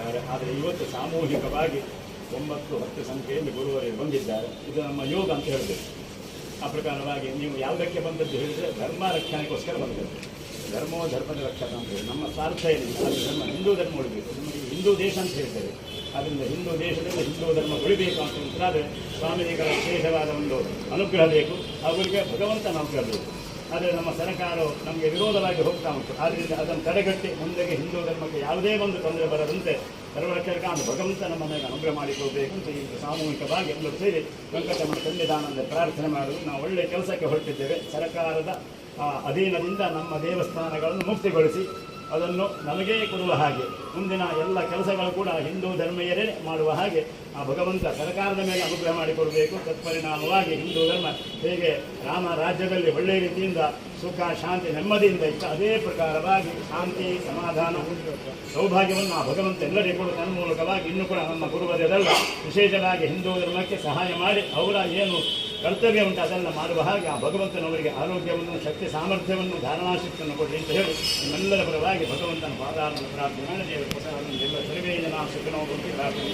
ಮಾಡಿದ್ದಾರೆ ಆದರೆ ಇವತ್ತು ಸಾಮೂಹಿಕವಾಗಿ ಒಂಬತ್ತು ಹತ್ತು ಸಂಖ್ಯೆಯಲ್ಲಿ ಗುರುವರಿಗೆ ಬಂದಿದ್ದಾರೆ. ಇದು ನಮ್ಮ ಯೋಗ ಅಂತ ಹೇಳಬೇಕು. ಆ ಪ್ರಕಾರವಾಗಿ ನೀವು ಯಾವುದಕ್ಕೆ ಬಂದದ್ದು ಹೇಳಿದರೆ ಧರ್ಮ ರಕ್ಷಣೆಗೋಸ್ಕರ ಬಂದದ್ದು. ಧರ್ಮೋ ಧರ್ಮದ ರಕ್ಷಣೆ ಅಂತ ಹೇಳಿ. ನಮ್ಮ ಸ್ವಾರ್ಥ ಏನಿಲ್ಲ. ಅದು ಧರ್ಮ ಹಿಂದೂ ಧರ್ಮ ಉಳಿಬೇಕು. ನಮಗೆ ಹಿಂದೂ ದೇಶ ಅಂತ ಹೇಳ್ತೇವೆ ಆದ್ದರಿಂದ ಹಿಂದೂ ದೇಶದಲ್ಲಿ ಹಿಂದೂ ಧರ್ಮ ಉಳಿಬೇಕು ಅಂತ ಹೇಳಿದ್ರೆ ಸ್ವಾಮೀಜಿಗಳ ವಿಶೇಷವಾದ ಒಂದು ಅನುಗ್ರಹ ಬೇಕು. ಅವರಿಗೆ ಭಗವಂತನ ಅನುಗ್ರಹ ಬೇಕು. ಆದರೆ ನಮ್ಮ ಸರ್ಕಾರವು ನಮಗೆ ವಿರೋಧವಾಗಿ ಹೋಗ್ತಾ ಉಂಟು. ಆದ್ದರಿಂದ ಅದನ್ನು ತಡೆಗಟ್ಟಿ ಮುಂದೆಗೆ ಹಿಂದೂ ಯಾವುದೇ ಒಂದು ತೊಂದರೆ ಬರದಂತೆ ಸರ್ವರಕ್ಷಕ ಅಂತ ಭಗವಂತ ನಮ್ಮನ್ನು ಅನುಗ್ರಹ ಮಾಡಿಕೊಳ್ಬೇಕು ಅಂತ ಈಗ ಸಾಮೂಹಿಕವಾಗಿ ಎಲ್ಲರೂ ಸೇರಿ ವೆಂಕಟರಮಣ ಸನ್ನಿಧಾನದ ಪ್ರಾರ್ಥನೆ ಮಾಡಲು ನಾವು ಒಳ್ಳೆಯ ಕೆಲಸಕ್ಕೆ ಹೊರಟಿದ್ದೇವೆ. ಸರ್ಕಾರದ ಅಧೀನದಿಂದ ನಮ್ಮ ದೇವಸ್ಥಾನಗಳನ್ನು ಮುಕ್ತಿಗೊಳಿಸಿ ಅದನ್ನು ನಮಗೇ ಕೊಡುವ ಹಾಗೆ. ಮುಂದಿನ ಎಲ್ಲ ಕೆಲಸಗಳು ಕೂಡ ಹಿಂದೂ ಧರ್ಮೀಯರೇ ಮಾಡುವ ಹಾಗೆ. ಆ ಭಗವಂತ ಸರ್ಕಾರದ ಮೇಲೆ ಅನುಗ್ರಹ ಮಾಡಿಕೊಡಬೇಕು. ತತ್ಪರಿಣಾಮವಾಗಿ ಹಿಂದೂ ಧರ್ಮ ಹೇಗೆ ರಾಮ ರಾಜ್ಯದಲ್ಲಿ ಒಳ್ಳೆಯ ರೀತಿಯಿಂದ ಸುಖ, ಶಾಂತಿ, ನೆಮ್ಮದಿಯಿಂದ ಇತ್ತು, ಅದೇ ಪ್ರಕಾರವಾಗಿ ಶಾಂತಿ, ಸಮಾಧಾನ, ಸೌಭಾಗ್ಯವನ್ನು ಆ ಭಗವಂತ ಎಲ್ಲರಿಗೂ ಕೂಡ. ತನ್ನ ಮೂಲಕವಾಗಿ ಇನ್ನೂ ಕೂಡ ನಮ್ಮ ಗುರುವರೆಲ್ಲ ವಿಶೇಷವಾಗಿ ಹಿಂದೂ ಧರ್ಮಕ್ಕೆ ಸಹಾಯ ಮಾಡಿ. ಅವರ ಏನು ಕರ್ತವ್ಯ ಉಂಟು ಅದೆಲ್ಲ ಮಾಡುವ ಹಾಗೆ ಆ ಭಗವಂತನವರಿಗೆ ಆರೋಗ್ಯವನ್ನು, ಶಕ್ತಿ ಸಾಮರ್ಥ್ಯವನ್ನು ಧಾರಣಾಶಕ್ತಿಯನ್ನು ಕೊಡಿ ಅಂತ ಹೇಳಿ ನಿಮ್ಮೆಲ್ಲರ ಪರವಾಗಿ ಭಗವಂತನ ಪಾದಾರನ ಪ್ರಾರ್ಥನೆ ಮಾಡಿ, ದೇವರ ಪ್ರಸಾದವನ್ನು ಎಲ್ಲ ಸರ್ವೇ ಜನ ಸುಖನೋಗಿ ಪ್ರಾರ್ಥನೆ.